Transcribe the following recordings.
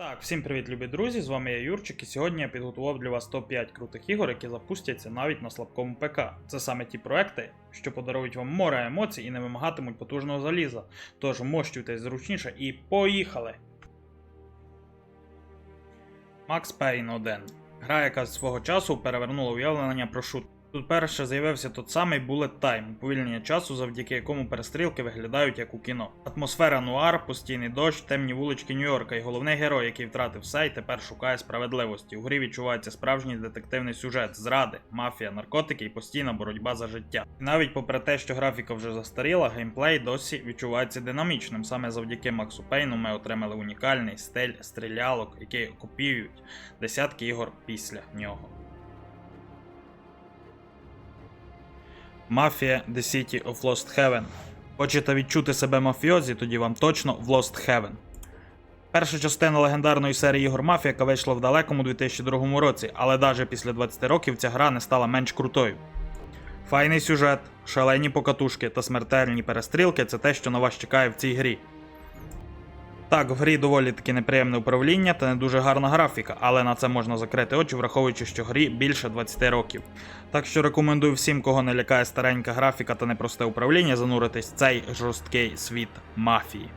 Так, всім привіт, любі друзі! З вами я Юрчик, і сьогодні я підготував для вас топ-5 крутих ігор, які запустяться навіть на слабкому ПК. Це саме ті проекти, що подарують вам море емоцій і не вимагатимуть потужного заліза. Тож мощуйтесь зручніше і поїхали! Max Payne 1. Гра, яка з свого часу перевернула уявлення про шут. Тут перше з'явився тот самий Bullet Time, уповільнення часу, завдяки якому перестрілки виглядають як у кіно. Атмосфера нуар, постійний дощ, темні вулички Нью-Йорка і головний герой, який втратив все і тепер шукає справедливості. У грі відчувається справжній детективний сюжет, зради, мафія, наркотики і постійна боротьба за життя. І навіть попри те, що графіка вже застаріла, геймплей досі відчувається динамічним. Саме завдяки Максу Пейну ми отримали унікальний стиль стрілялок, які копіюють десятки ігор після нього. Мафія The City of Lost Heaven. Хочете відчути себе мафіозі, тоді вам точно в Lost Heaven. Перша частина легендарної серії ігор Мафія, яка вийшла в далекому 2002 році, але навіть після 20 років ця гра не стала менш крутою. Файний сюжет, шалені покатушки та смертельні перестрілки це те, що на вас чекає в цій грі. Так, в грі доволі таки неприємне управління та не дуже гарна графіка, але на це можна закрити очі, враховуючи, що грі більше 20 років. Так що рекомендую всім, кого не лякає старенька графіка та непросте управління, зануритись в цей жорсткий світ мафії.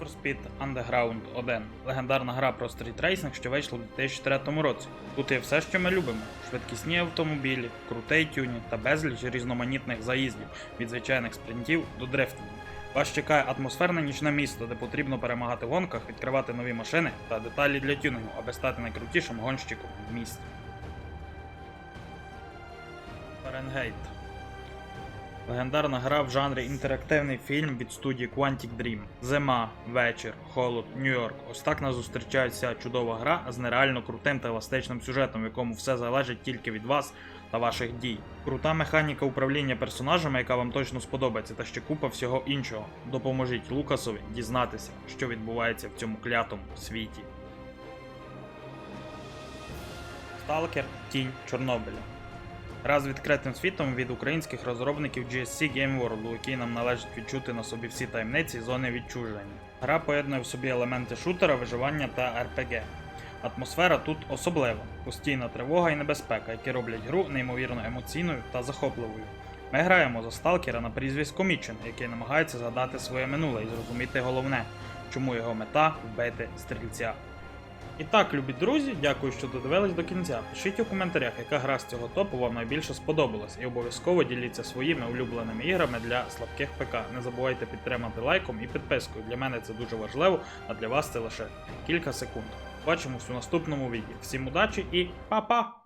For Speed Underground 1 легендарна гра про стрітрейсинг, що вийшла у 2004 році. Тут є все, що ми любимо: швидкісні автомобілі, крутий тюнінг та безліч різноманітних заїздів від звичайних спринтів до дрифтингу. Вас чекає атмосферне нічне місто, де потрібно перемагати в гонках, відкривати нові машини та деталі для тюнінгу, аби стати найкрутішим гонщиком в місті. Фаренгейт. Легендарна гра в жанрі інтерактивний фільм від студії Quantic Dream. Зима, вечір, холод, Нью-Йорк. Ось так нас зустрічає ця чудова гра з нереально крутим та еластичним сюжетом, в якому все залежить тільки від вас та ваших дій. Крута механіка управління персонажами, яка вам точно сподобається, та ще купа всього іншого. Допоможіть Лукасові дізнатися, що відбувається в цьому клятому світі. Сталкер Тінь Чорнобиля. Гра з відкритим світом від українських розробників GSC Game World, у нам належить відчути на собі всі таємниці зони відчуження. Гра поєднує в собі елементи шутера, виживання та RPG. Атмосфера тут особлива, постійна тривога і небезпека, які роблять гру неймовірно емоційною та захопливою. Ми граємо за сталкера на прізвисько Мічен, який намагається згадати своє минуле і зрозуміти головне, чому його мета вбити стрільця. І так, любі друзі, дякую, що додивились до кінця. Пишіть у коментарях, яка гра з цього топу вам найбільше сподобалась, і обов'язково діліться своїми улюбленими іграми для слабких ПК. Не забувайте підтримати лайком і підпискою. Для мене це дуже важливо, а для вас це лише кілька секунд. Бачимось у наступному відео. Всім удачі і па-па!